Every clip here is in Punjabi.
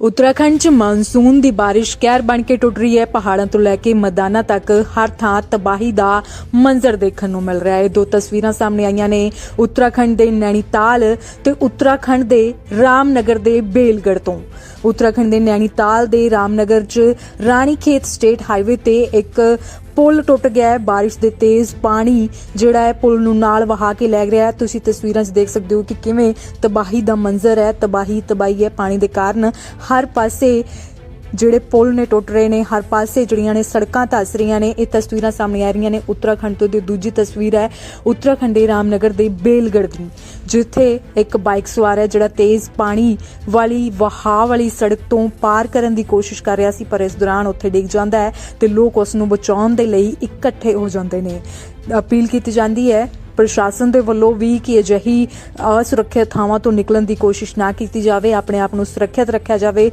ਉੱਤਰਾਖੰਡ 'ਚ ਮਾਨਸੂਨ ਦੀ ਬਾਰਿਸ਼ ਕਹਿਰ ਬਣ ਕੇ ਟੁੱਟ ਰਹੀ ਹੈ। ਪਹਾੜਾਂ ਤੋਂ ਲੈ ਕੇ ਮੈਦਾਨਾਂ ਤੱਕ ਹਰ ਥਾਂ ਤਬਾਹੀ ਦਾ ਮੰਜ਼ਰ ਦੇਖਣ ਨੂੰ ਮਿਲ ਰਿਹਾ ਹੈ। ਦੋ ਤਸਵੀਰਾਂ ਸਾਹਮਣੇ ਆਈਆਂ ਨੇ। ਉੱਤਰਾਖੰਡ ਦੇ ਨੈਣੀਤਾਲ ਤੇ ਉੱਤਰਾਖੰਡ ਦੇ ਰਾਮਨਗਰ ਦੇ ਬੇਲਗੜ ਤੋਂ। ਉੱਤਰਾਖੰਡ ਦੇ ਨੈਣੀਤਾਲ ਦੇ ਰਾਮਨਗਰ 'ਚ ਰਾਣੀ ਖੇਤ ਸਟੇਟ ਹਾਈਵੇ ਤੇ ਇੱਕ ਪੁਲ ਟੁੱਟ ਗਿਆ ਹੈ, ਬਾਰਿਸ਼ ਦੇ ਤੇਜ਼ ਪਾਣੀ ਜਿਹੜਾ ਹੈ ਪੁਲ ਨੂੰ ਨਾਲ ਵਹਾ ਕੇ ਲੈ ਰਿਹਾ ਹੈ। ਤੁਸੀਂ ਤਸਵੀਰਾਂ 'ਚ ਦੇਖ ਸਕਦੇ ਹੋ ਕਿ ਕਿਵੇਂ ਤਬਾਹੀ ਦਾ ਮੰਜ਼ਰ ਹੈ, ਤਬਾਹੀ ਤਬਾਹੀ ਹੈ ਪਾਣੀ ਦੇ ਕਾਰਨ। ਹਰ ਪਾਸੇ ਜਿਹੜੇ ਪੁਲ ਨੇ ਟੁੱਟ ਰਹੇ ਨੇ, ਹਰ ਪਾਸੇ ਜਿਹੜੀਆਂ ਨੇ ਸੜਕਾਂ ਧੱਸ ਰਹੀਆਂ ਨੇ, ਇਹ ਤਸਵੀਰਾਂ ਸਾਹਮਣੇ ਆ ਰਹੀਆਂ ਨੇ। ਉੱਤਰਾਖੰਡ ਤੋਂ ਦੀ ਦੂਜੀ ਤਸਵੀਰ ਹੈ, ਉੱਤਰਾਖੰਡ ਦੇ ਰਾਮਨਗਰ ਦੇ ਬੇਲਗੜ ਦੀ। ਜਿੱਥੇ ਇੱਕ ਬਾਈਕ ਸਵਾਰ ਹੈ ਜਿਹੜਾ ਤੇਜ਼ ਪਾਣੀ ਵਾਲੀ ਵਹਾਅ ਵਾਲੀ ਸੜਕ ਤੋਂ ਪਾਰ ਕਰਨ ਦੀ ਕੋਸ਼ਿਸ਼ ਕਰ ਰਿਹਾ ਸੀ, ਪਰ ਇਸ ਦੌਰਾਨ ਉੱਥੇ ਡਿੱਗ ਜਾਂਦਾ ਹੈ ਤੇ ਲੋਕ ਉਸ ਨੂੰ ਬਚਾਉਣ ਦੇ ਲਈ ਇਕੱਠੇ ਹੋ ਜਾਂਦੇ ਨੇ। ਅਪੀਲ ਕੀਤੀ ਜਾਂਦੀ ਹੈ, ਪ੍ਰਸ਼ਾਸਨ ਦੇ ਵੱਲੋਂ ਵੀ ਕਿ ਅਜਿਹੀ ਅਸੁਰੱਖਿਅਤ ਥਾਵਾਂ ਤੋਂ ਨਿਕਲਣ ਦੀ ਕੋਸ਼ਿਸ਼ ਨਾ ਕੀਤੀ ਜਾਵੇ, ਆਪਣੇ ਆਪ ਨੂੰ ਸੁਰੱਖਿਅਤ ਰੱਖਿਆ ਜਾਵੇ।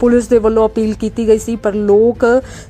ਪੁਲਿਸ ਦੇ ਵੱਲੋਂ ਅਪੀਲ ਕੀਤੀ ਗਈ ਸੀ, ਪਰ ਲੋਕ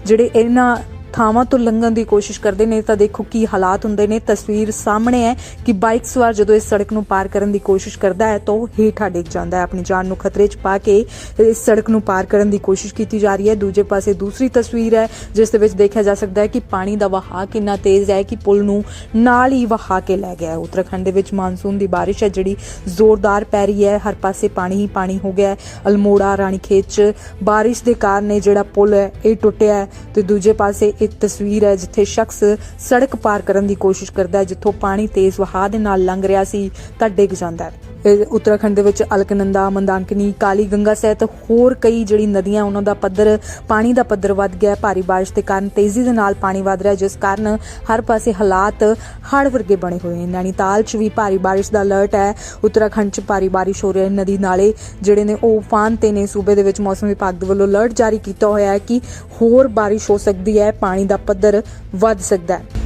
ਜਿਹੜੇ ਇਹਨਾਂ ਥਾਵਾਂ ਤੋਂ ਲੰਘਣ ਦੀ ਕੋਸ਼ਿਸ਼ ਕਰਦੇ ਨੇ ਤਾਂ ਦੇਖੋ ਕੀ ਹਾਲਾਤ ਹੁੰਦੇ ਨੇ। ਤਸਵੀਰ ਸਾਹਮਣੇ ਹੈ ਕਿ ਬਾਈਕ ਸਵਾਰ ਜਦੋਂ ਇਸ ਸੜਕ ਨੂੰ ਪਾਰ ਕਰਨ ਦੀ ਕੋਸ਼ਿਸ਼ ਕਰਦਾ ਹੈ ਤਾਂ ਉਹ ਹੇਠਾਂ ਡਿੱਗ ਜਾਂਦਾ ਹੈ। ਆਪਣੀ ਜਾਨ ਨੂੰ ਖਤਰੇ 'ਚ ਪਾ ਕੇ ਇਸ ਸੜਕ ਨੂੰ ਪਾਰ ਕਰਨ ਦੀ ਕੋਸ਼ਿਸ਼ ਕੀਤੀ ਜਾ ਰਹੀ ਹੈ। ਦੂਜੇ ਪਾਸੇ ਦੂਸਰੀ ਤਸਵੀਰ ਹੈ, ਜਿਸ ਦੇ ਵਿੱਚ ਦੇਖਿਆ ਜਾ ਸਕਦਾ ਹੈ ਕਿ ਪਾਣੀ ਦਾ ਵਹਾਅ ਕਿੰਨਾ ਤੇਜ਼ ਹੈ ਕਿ ਪੁਲ ਨੂੰ ਨਾਲ ਹੀ ਵਹਾ ਕੇ ਲੈ ਗਿਆ ਹੈ। ਉੱਤਰਾਖੰਡ ਦੇ ਵਿੱਚ ਮਾਨਸੂਨ ਦੀ ਬਾਰਿਸ਼ ਹੈ, ਜਿਹੜੀ ਜ਼ੋਰਦਾਰ ਪੈ ਰਹੀ ਹੈ। ਹਰ ਪਾਸੇ ਪਾਣੀ ਹੀ ਪਾਣੀ ਹੋ ਗਿਆ ਹੈ। ਅਲਮੋੜਾ, ਰਾਣੀਖੇਤ 'ਚ ਬਾਰਿਸ਼ ਦੇ ਕਾਰਨ ਇਹ ਜਿਹੜਾ ਪੁਲ ਹੈ, ਇਹ ਟੁੱਟਿਆ ਹੈ ਤੇ ਦੂਜੇ ਪਾਸੇ ਇੱਕ ਤਸਵੀਰ ਹੈ ਜਿੱਥੇ ਸ਼ਖਸ ਸੜਕ ਪਾਰ ਕਰਨ ਦੀ ਕੋਸ਼ਿਸ਼ ਕਰਦਾ ਹੈ, ਜਿੱਥੋਂ ਪਾਣੀ ਤੇਜ਼ ਵਹਾਅ ਦੇ ਨਾਲ ਲੰਘ ਰਿਹਾ ਸੀ, ਤਾਂ ਡਿੱਗ ਜਾਂਦਾ ਹੈ। ਇਹ ਉੱਤਰਾਖੰਡ ਦੇ ਵਿੱਚ ਅਲਕਨੰਦਾ, ਮੰਦਾਂਕਨੀ ਕਾਲੀ ਗੰਗਾ ਸਹਿਤ ਹੋਰ ਕਈ ਜਿਹੜੀ ਨਦੀਆਂ, ਉਹਨਾਂ ਦਾ ਪੱਧਰ, ਪਾਣੀ ਦਾ ਪੱਧਰ ਵੱਧ ਗਿਆ ਭਾਰੀ ਬਾਰਿਸ਼ ਦੇ ਕਾਰਨ ਤੇਜ਼ੀ ਦੇ ਨਾਲ ਪਾਣੀ ਵਧ ਰਿਹਾ ਜਿਸ ਕਾਰਨ ਹਰ ਪਾਸੇ ਹਾਲਾਤ ਹੜ੍ਹ ਵਰਗੇ ਬਣੇ ਹੋਏ ਨੇ। ਨੈਨੀਤਾਲ 'ਚ ਵੀ ਭਾਰੀ ਬਾਰਿਸ਼ ਦਾ ਅਲਰਟ ਹੈ। ਉੱਤਰਾਖੰਡ 'ਚ ਭਾਰੀ ਬਾਰਿਸ਼ ਹੋ ਰਹੀ ਹੈ। ਨਦੀ ਨਾਲੇ ਜਿਹੜੇ ਨੇ ਉਹ ਉਫਾਨ ਤੇ ਨੇ। ਸੂਬੇ ਦੇ ਵਿੱਚ ਮੌਸਮ ਵਿਭਾਗ ਦੇ ਵੱਲੋਂ ਅਲਰਟ ਜਾਰੀ ਕੀਤਾ ਹੋਇਆ ਹੈ ਕਿ ਹੋਰ ਬਾਰਿਸ਼ ਹੋ ਸਕਦੀ ਹੈ। ਪਾਣੀ ਦਾ ਪੱਧਰ ਵੱਧ ਸਕਦਾ ਹੈ।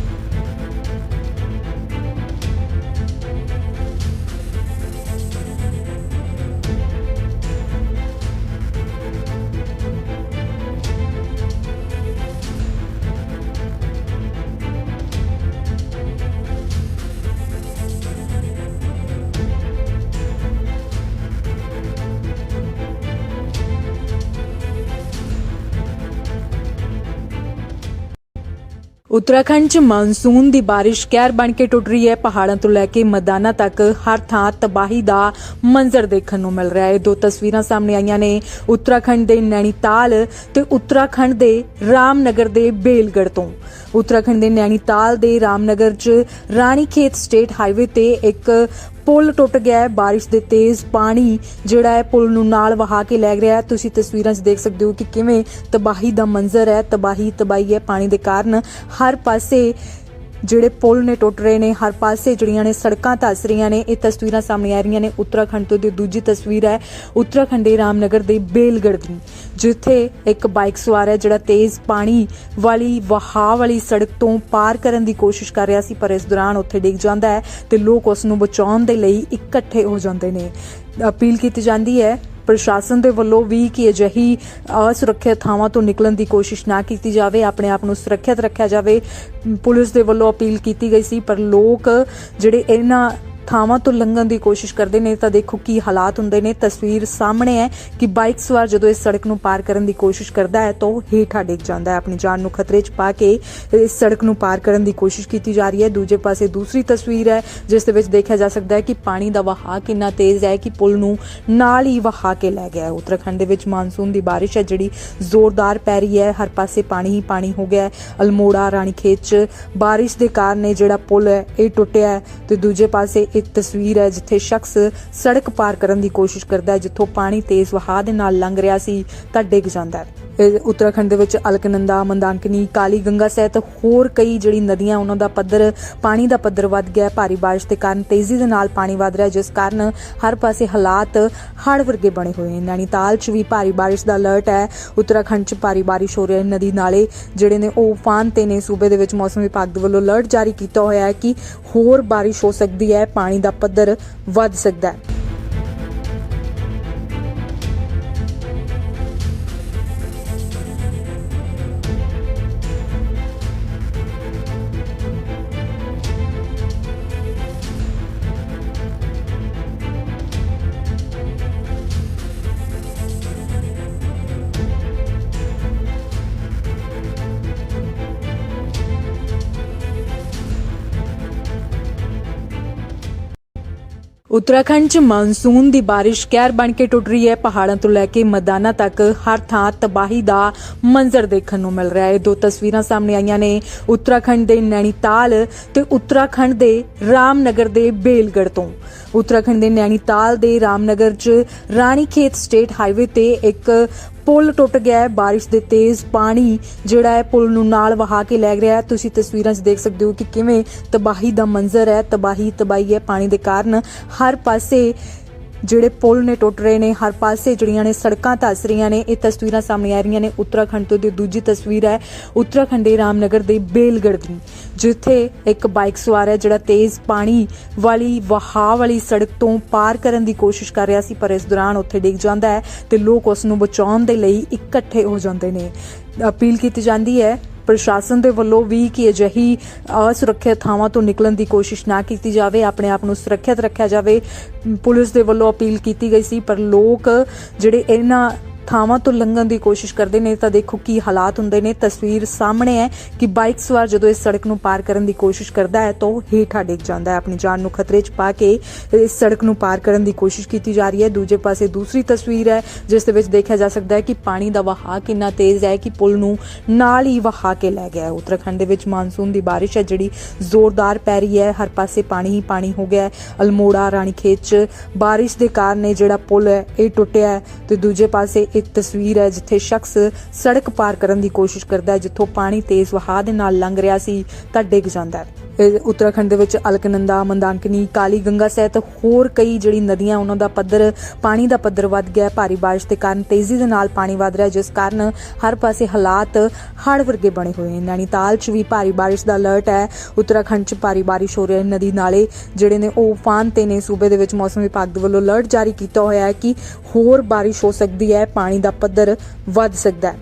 ਉੱਤਰਾਖੰਡ 'ਚ ਮਾਨਸੂਨ ਦੀ ਬਾਰਿਸ਼ ਕਹਿਰ ਬਣ ਕੇ ਟੁੱਟ ਰਹੀ ਹੈ। ਪਹਾੜਾਂ ਤੋਂ ਲੈ ਕੇ ਮੈਦਾਨਾਂ ਤੱਕ ਹਰ ਥਾਂ ਤਬਾਹੀ ਦਾ ਮੰਜ਼ਰ ਦੇਖਣ ਨੂੰ ਮਿਲ ਰਿਹਾ ਹੈ। ਦੋ ਤਸਵੀਰਾਂ ਸਾਹਮਣੇ ਆਈਆਂ ਨੇ। ਉੱਤਰਾਖੰਡ ਦੇ ਨੈਣੀਤਾਲ ਤੇ ਉੱਤਰਾਖੰਡ ਦੇ ਰਾਮਨਗਰ ਦੇ ਬੇਲਗੜ ਤੋਂ। ਉੱਤਰਾਖੰਡ ਦੇ ਨੈਣੀਤਾਲ ਦੇ ਰਾਮਨਗਰ 'ਚ ਰਾਣੀ ਖੇਤ ਸਟੇਟ ਹਾਈਵੇ ਤੇ ਇੱਕ ਪੁਲ ਟੁੱਟ ਗਿਆ ਹੈ, ਬਾਰਿਸ਼ ਦੇ ਤੇਜ਼ ਪਾਣੀ ਜਿਹੜਾ ਹੈ ਪੁਲ ਨੂੰ ਨਾਲ ਵਹਾ ਕੇ ਲੈ ਰਿਹਾ ਹੈ। ਤੁਸੀਂ ਤਸਵੀਰਾਂ 'ਚ ਦੇਖ ਸਕਦੇ ਹੋ ਕਿ ਕਿਵੇਂ ਤਬਾਹੀ ਦਾ ਮੰਜ਼ਰ ਹੈ, ਤਬਾਹੀ ਤਬਾਹੀ ਹੈ ਪਾਣੀ ਦੇ ਕਾਰਨ। ਹਰ ਪਾਸੇ ਜਿਹੜੇ ਪੁਲ ਨੇ ਟੁੱਟ ਰਹੇ ਨੇ, ਹਰ ਪਾਸੇ ਜਿਹੜੀਆਂ ਨੇ ਸੜਕਾਂ ਧੱਸ ਰਹੀਆਂ ਨੇ, ਇਹ ਤਸਵੀਰਾਂ ਸਾਹਮਣੇ ਆ ਰਹੀਆਂ ਨੇ। ਉੱਤਰਾਖੰਡ ਤੋਂ ਦੀ ਦੂਜੀ ਤਸਵੀਰ ਹੈ। ਉੱਤਰਾਖੰਡ ਦੇ ਰਾਮਨਗਰ ਦੇ ਬੇਲਗੜ ਦੀ, ਜਿੱਥੇ ਇੱਕ ਬਾਈਕ ਸਵਾਰ ਹੈ ਜਿਹੜਾ ਤੇਜ਼ ਪਾਣੀ ਵਾਲੀ, ਵਹਾਅ ਵਾਲੀ ਸੜਕ ਤੋਂ ਪਾਰ ਕਰਨ ਦੀ ਕੋਸ਼ਿਸ਼ ਕਰ ਰਿਹਾ ਸੀ, ਪਰ ਇਸ ਦੌਰਾਨ ਉੱਥੇ ਡਿੱਗ ਜਾਂਦਾ ਹੈ ਤੇ ਲੋਕ ਉਸ ਨੂੰ ਬਚਾਉਣ ਦੇ ਲਈ ਇਕੱਠੇ ਹੋ ਜਾਂਦੇ ਨੇ। ਅਪੀਲ ਕੀਤੀ ਜਾਂਦੀ ਹੈ ਪ੍ਰਸ਼ਾਸਨ ਦੇ ਵੱਲੋਂ ਵੀ ਕਿ ਅਜਿਹੀ ਅਸੁਰੱਖਿਅਤ ਥਾਵਾਂ ਤੋਂ ਨਿਕਲਣ ਦੀ ਕੋਸ਼ਿਸ਼ ਨਾ ਕੀਤੀ ਜਾਵੇ, ਆਪਣੇ ਆਪ ਨੂੰ ਸੁਰੱਖਿਅਤ ਰੱਖਿਆ ਜਾਵੇ, ਪੁਲਿਸ ਦੇ ਵੱਲੋਂ ਅਪੀਲ ਕੀਤੀ ਗਈ ਸੀ, ਪਰ ਲੋਕ ਜਿਹੜੇ ਇਹਨਾਂ ਥਾਵਾਂ ਤੋਂ ਲੰਘਣ ਦੀ ਕੋਸ਼ਿਸ਼ ਕਰਦੇ ਨੇ ਤਾਂ ਦੇਖੋ ਕੀ ਹਾਲਾਤ ਹੁੰਦੇ ਨੇ। ਤਸਵੀਰ ਸਾਹਮਣੇ ਹੈ ਕਿ ਬਾਈਕ ਸਵਾਰ ਜਦੋਂ ਇਸ ਸੜਕ ਨੂੰ ਪਾਰ ਕਰਨ ਦੀ ਕੋਸ਼ਿਸ਼ ਕਰਦਾ ਹੈ ਤਾਂ ਉਹ ਹੇਠਾਂ ਡਿੱਗ ਜਾਂਦਾ ਹੈ। ਆਪਣੀ ਜਾਨ ਨੂੰ ਖਤਰੇ 'ਚ ਪਾ ਕੇ ਇਸ ਸੜਕ ਨੂੰ ਪਾਰ ਕਰਨ ਦੀ ਕੋਸ਼ਿਸ਼ ਕੀਤੀ ਜਾ ਰਹੀ ਹੈ। ਦੂਜੇ ਪਾਸੇ ਦੂਸਰੀ ਤਸਵੀਰ ਹੈ, ਜਿਸ ਦੇ ਵਿੱਚ ਦੇਖਿਆ ਜਾ ਸਕਦਾ ਹੈ ਕਿ ਪਾਣੀ ਦਾ ਵਹਾਅ ਕਿੰਨਾ ਤੇਜ਼ ਹੈ ਕਿ ਪੁਲ ਨੂੰ ਨਾਲ ਹੀ ਵਹਾ ਕੇ ਲੈ ਗਿਆ ਹੈ। ਉੱਤਰਾਖੰਡ ਦੇ ਵਿੱਚ ਮਾਨਸੂਨ ਦੀ ਬਾਰਿਸ਼ ਹੈ, ਜਿਹੜੀ ਜ਼ੋਰਦਾਰ ਪੈ ਰਹੀ ਹੈ। ਹਰ ਪਾਸੇ ਪਾਣੀ ਹੀ ਪਾਣੀ ਹੋ ਗਿਆ ਹੈ। ਅਲਮੋੜਾ, ਰਾਣੀਖੇਤ 'ਚ ਬਾਰਿਸ਼ ਦੇ ਕਾਰਨ ਇਹ ਜਿਹੜਾ ਪੁਲ ਹੈ, ਇਹ ਟੁੱਟਿਆ ਹੈ ਤੇ ਦੂਜੇ ਪਾਸੇ ਇੱਕ ਤਸਵੀਰ ਹੈ ਜਿੱਥੇ ਸ਼ਖਸ ਸੜਕ ਪਾਰ ਕਰਨ ਦੀ ਕੋਸ਼ਿਸ਼ ਕਰਦਾ ਹੈ, ਜਿੱਥੋਂ ਪਾਣੀ ਤੇਜ਼ ਵਹਾਅ ਦੇ ਨਾਲ ਲੰਘ ਰਿਹਾ ਸੀ, ਤਾਂ ਡਿੱਗ ਜਾਂਦਾ ਹੈ। ਉੱਤਰਾਖੰਡ ਦੇ ਵਿੱਚ ਅਲਕਨੰਦਾ, ਮੰਦਾਂਕਨੀ ਕਾਲੀ ਗੰਗਾ ਸਹਿਤ ਹੋਰ ਕਈ ਜਿਹੜੀ ਨਦੀਆਂ, ਉਹਨਾਂ ਦਾ ਪੱਧਰ, ਪਾਣੀ ਦਾ ਪੱਧਰ ਵੱਧ ਗਿਆ ਭਾਰੀ ਬਾਰਿਸ਼ ਦੇ ਕਾਰਨ ਤੇਜ਼ੀ ਦੇ ਨਾਲ ਪਾਣੀ ਵਧ ਰਿਹਾ ਜਿਸ ਕਾਰਨ ਹਰ ਪਾਸੇ ਹਾਲਾਤ ਹੜ੍ਹ ਵਰਗੇ ਬਣੇ ਹੋਏ ਨੇ। ਨੈਨੀਤਾਲ 'ਚ ਵੀ ਭਾਰੀ ਬਾਰਿਸ਼ ਦਾ ਅਲਰਟ ਹੈ। ਉੱਤਰਾਖੰਡ 'ਚ ਭਾਰੀ ਬਾਰਿਸ਼ ਹੋ ਰਹੀ ਹੈ। ਨਦੀ ਨਾਲੇ ਜਿਹੜੇ ਨੇ ਉਹ ਉਫਾਨ ਤੇ ਨੇ। ਸੂਬੇ ਦੇ ਵਿੱਚ ਮੌਸਮ ਵਿਭਾਗ ਦੇ ਵੱਲੋਂ ਅਲਰਟ ਜਾਰੀ ਕੀਤਾ ਹੋਇਆ ਹੈ ਕਿ ਹੋਰ ਬਾਰਿਸ਼ ਹੋ ਸਕਦੀ ਹੈ। ਪਾਣੀ ਦਾ ਪੱਧਰ ਵੱਧ ਸਕਦਾ ਹੈ। ਉੱਤਰਾਖੰਡ 'ਚ ਮਾਨਸੂਨ ਦੀ ਬਾਰਿਸ਼ ਕਹਿਰ ਬਣ ਕੇ ਟੁੱਟ ਰਹੀ ਹੈ। ਪਹਾੜਾਂ ਤੋਂ ਲੈ ਕੇ ਮੈਦਾਨਾਂ ਤੱਕ ਹਰ ਥਾਂ ਤਬਾਹੀ ਦਾ ਮੰਜ਼ਰ ਦੇਖਣ ਨੂੰ ਮਿਲ ਰਿਹਾ ਹੈ। ਦੋ ਤਸਵੀਰਾਂ ਸਾਹਮਣੇ ਆਈਆਂ ਨੇ। ਉੱਤਰਾਖੰਡ ਦੇ ਨੈਣੀਤਾਲ ਤੇ ਉੱਤਰਾਖੰਡ ਦੇ ਰਾਮਨਗਰ ਦੇ ਬੇਲਗੜ ਤੋਂ। ਉੱਤਰਾਖੰਡ ਦੇ ਨੈਣੀਤਾਲ ਦੇ ਰਾਮਨਗਰ 'ਚ ਰਾਣੀ ਖੇਤ ਸਟੇਟ ਹਾਈਵੇ ਤੇ ਇੱਕ ਪੁਲ ਟੁੱਟ ਗਿਆ ਹੈ, ਬਾਰਿਸ਼ ਦੇ ਤੇਜ਼ ਪਾਣੀ ਜਿਹੜਾ ਹੈ ਪੁਲ ਨੂੰ ਨਾਲ ਵਹਾ ਕੇ ਲੈ ਰਿਹਾ ਹੈ। ਤੁਸੀਂ ਤਸਵੀਰਾਂ 'ਚ ਦੇਖ ਸਕਦੇ ਹੋ ਕਿ ਕਿਵੇਂ ਤਬਾਹੀ ਦਾ ਮੰਜ਼ਰ ਹੈ, ਤਬਾਹੀ ਤਬਾਹੀ ਹੈ ਪਾਣੀ ਦੇ ਕਾਰਨ। ਹਰ ਪਾਸੇ ਜਿਹੜੇ ਪੁਲ ਨੇ ਟੁੱਟ ਰਹੇ ਨੇ, ਹਰ ਪਾਸੇ ਜਿਹੜੀਆਂ ਨੇ ਸੜਕਾਂ ਧੱਸ ਰਹੀਆਂ ਨੇ, ਇਹ ਤਸਵੀਰਾਂ ਸਾਹਮਣੇ ਆ ਰਹੀਆਂ ਨੇ। ਉੱਤਰਾਖੰਡ ਤੋਂ ਦੀ ਦੂਜੀ ਤਸਵੀਰ ਹੈ, ਉੱਤਰਾਖੰਡ ਦੇ ਰਾਮਨਗਰ ਦੇ ਬੇਲਗੜ ਦੀ, ਜਿੱਥੇ ਇੱਕ ਬਾਈਕ ਸਵਾਰ ਹੈ ਜਿਹੜਾ ਤੇਜ਼ ਪਾਣੀ ਵਾਲੀ, ਵਹਾਅ ਵਾਲੀ ਸੜਕ ਤੋਂ ਪਾਰ ਕਰਨ ਦੀ ਕੋਸ਼ਿਸ਼ ਕਰ ਰਿਹਾ ਸੀ, ਪਰ ਇਸ ਦੌਰਾਨ ਉੱਥੇ ਡਿੱਗ ਜਾਂਦਾ ਹੈ ਤੇ ਲੋਕ ਉਸ ਨੂੰ ਬਚਾਉਣ ਦੇ ਲਈ ਇਕੱਠੇ ਹੋ ਜਾਂਦੇ ਨੇ। ਅਪੀਲ ਕੀਤੀ ਜਾਂਦੀ ਹੈ ਪ੍ਰਸ਼ਾਸਨ ਦੇ ਵੱਲੋਂ ਵੀ ਕਿ ਅਜਿਹੀ ਅਸੁਰੱਖਿਅਤ ਥਾਵਾਂ ਤੋਂ ਨਿਕਲਣ ਦੀ ਕੋਸ਼ਿਸ਼ ਨਾ ਕੀਤੀ ਜਾਵੇ, ਆਪਣੇ ਆਪ ਨੂੰ ਸੁਰੱਖਿਅਤ ਰੱਖਿਆ ਜਾਵੇ, ਪੁਲਿਸ ਦੇ ਵੱਲੋਂ ਅਪੀਲ ਕੀਤੀ ਗਈ ਸੀ, ਪਰ ਲੋਕ ਜਿਹੜੇ ਇਹਨਾਂ ਥਾਵਾਂ ਤੋਂ ਲੰਘਣ ਦੀ ਕੋਸ਼ਿਸ਼ ਕਰਦੇ ਨੇ ਤਾਂ ਦੇਖੋ ਕੀ ਹਾਲਾਤ ਹੁੰਦੇ ਨੇ। ਤਸਵੀਰ ਸਾਹਮਣੇ ਹੈ ਕਿ ਬਾਈਕ ਸਵਾਰ ਜਦੋਂ ਇਸ ਸੜਕ ਨੂੰ ਪਾਰ ਕਰਨ ਦੀ ਕੋਸ਼ਿਸ਼ ਕਰਦਾ ਹੈ ਤਾਂ ਉਹ ਹੇਠਾਂ ਡਿੱਗ ਜਾਂਦਾ ਹੈ। ਆਪਣੀ ਜਾਨ ਨੂੰ ਖਤਰੇ 'ਚ ਪਾ ਕੇ ਇਸ ਸੜਕ ਨੂੰ ਪਾਰ ਕਰਨ ਦੀ ਕੋਸ਼ਿਸ਼ ਕੀਤੀ ਜਾ ਰਹੀ ਹੈ। ਦੂਜੇ ਪਾਸੇ ਦੂਸਰੀ ਤਸਵੀਰ ਹੈ, ਜਿਸ ਦੇ ਵਿੱਚ ਦੇਖਿਆ ਜਾ ਸਕਦਾ ਹੈ ਕਿ ਪਾਣੀ ਦਾ ਵਹਾਅ ਕਿੰਨਾ ਤੇਜ਼ ਹੈ ਕਿ ਪੁਲ ਨੂੰ ਨਾਲ ਹੀ ਵਹਾ ਕੇ ਲੈ ਗਿਆ ਹੈ। ਉੱਤਰਾਖੰਡ ਦੇ ਵਿੱਚ ਮਾਨਸੂਨ ਦੀ ਬਾਰਿਸ਼ ਹੈ, ਜਿਹੜੀ ਜ਼ੋਰਦਾਰ ਪੈ ਰਹੀ ਹੈ। ਹਰ ਪਾਸੇ ਪਾਣੀ ਹੀ ਪਾਣੀ ਹੋ ਗਿਆ ਹੈ। ਅਲਮੋੜਾ, ਰਾਣੀਖੇਤ 'ਚ ਬਾਰਿਸ਼ ਦੇ ਕਾਰਨ ਇਹ ਜਿਹੜਾ ਪੁਲ ਹੈ, ਇਹ ਟੁੱਟਿਆ ਹੈ ਤੇ ਦੂਜੇ ਪਾਸੇ ਇੱਕ ਤਸਵੀਰ ਹੈ ਜਿੱਥੇ ਸ਼ਖਸ ਸੜਕ ਪਾਰ ਕਰਨ ਦੀ ਕੋਸ਼ਿਸ਼ ਕਰਦਾ ਹੈ, ਜਿੱਥੋਂ ਪਾਣੀ ਤੇਜ਼ ਵਹਾਅ ਦੇ ਨਾਲ ਲੰਘ ਰਿਹਾ ਸੀ, ਤਾਂ ਡਿੱਗ ਜਾਂਦਾ ਹੈ। ਉੱਤਰਾਖੰਡ ਦੇ ਵਿੱਚ ਅਲਕਨੰਦਾ, ਮੰਦਾਂਕਨੀ ਕਾਲੀ ਗੰਗਾ ਸਹਿਤ ਹੋਰ ਕਈ ਜਿਹੜੀ ਨਦੀਆਂ, ਉਹਨਾਂ ਦਾ ਪੱਧਰ, ਪਾਣੀ ਦਾ ਪੱਧਰ ਵੱਧ ਗਿਆ ਭਾਰੀ ਬਾਰਿਸ਼ ਦੇ ਕਾਰਨ ਤੇਜ਼ੀ ਦੇ ਨਾਲ ਪਾਣੀ ਵਧ ਰਿਹਾ ਜਿਸ ਕਾਰਨ ਹਰ ਪਾਸੇ ਹਾਲਾਤ ਹੜ੍ਹ ਵਰਗੇ ਬਣੇ ਹੋਏ ਨੇ। ਨੈਨੀਤਾਲ 'ਚ ਵੀ ਭਾਰੀ ਬਾਰਿਸ਼ ਦਾ ਅਲਰਟ ਹੈ। ਉੱਤਰਾਖੰਡ 'ਚ ਭਾਰੀ ਬਾਰਿਸ਼ ਹੋ ਰਹੀ ਹੈ। ਨਦੀ ਨਾਲੇ ਜਿਹੜੇ ਨੇ ਉਹ ਉਫਾਨ ਤੇ ਨੇ। ਸੂਬੇ ਦੇ ਵਿੱਚ ਮੌਸਮ ਵਿਭਾਗ ਦੇ ਵੱਲੋਂ ਅਲਰਟ ਜਾਰੀ ਕੀਤਾ ਹੋਇਆ ਹੈ ਕਿ ਹੋਰ ਬਾਰਿਸ਼ ਹੋ ਸਕਦੀ ਹੈ। ਪਾਣੀ ਦਾ ਪੱਧਰ ਵੱਧ ਸਕਦਾ ਹੈ।